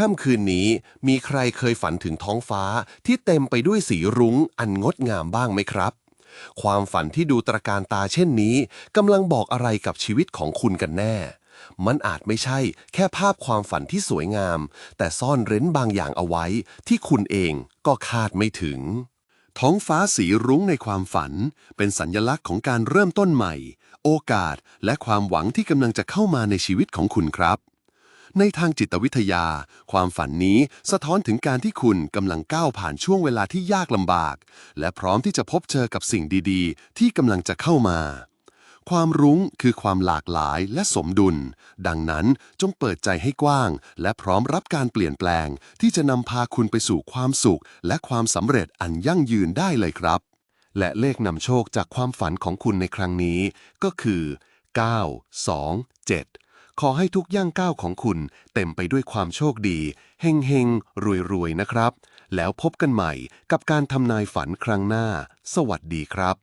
ค่ำคืนนี้ มีใครเคยฝันถึงท้องฟ้าที่เต็มไปด้วยสีรุ้งอันงดงามบ้างไหมครับ ความฝันที่ดูตระการตาเช่นนี้กำลังบอกอะไรกับชีวิตของคุณกันแน่ มันอาจไม่ใช่แค่ภาพความฝันที่สวยงาม แต่ซ่อนเร้นบางอย่างเอาไว้ ที่คุณเองก็คาดไม่ถึง ท้องฟ้าสีรุ้งในความฝัน เป็นสัญลักษณ์ของการเริ่มต้นใหม่ โอกาสและความหวังที่กำลังจะเข้ามาในชีวิตของคุณครับ ในทางจิตวิทยา ความฝันนี้สะท้อนถึงการที่คุณกำลังก้าวผ่านช่วงเวลาที่ยากลำบาก และพร้อมที่จะพบเจอกับสิ่งดีๆ ที่กำลังจะเข้ามา ความรุ้งคือความหลากหลายและสมดุล ดังนั้นจงเปิดใจให้กว้าง และพร้อมรับการเปลี่ยนแปลง ที่จะนำพาคุณไปสู่ความสุข และความสำเร็จอันยั่งยืนได้เลยครับ และเลขนำโชคจากความฝันของคุณในครั้งนี้ ก็คือ 9 2 7 ขอให้ทุกย่างก้าวของคุณเต็มไปด้วยความโชคดีเฮงเฮงรวยรวยๆ นะครับ แล้วพบกันใหม่กับการทำนายฝันครั้งหน้า สวัสดีครับ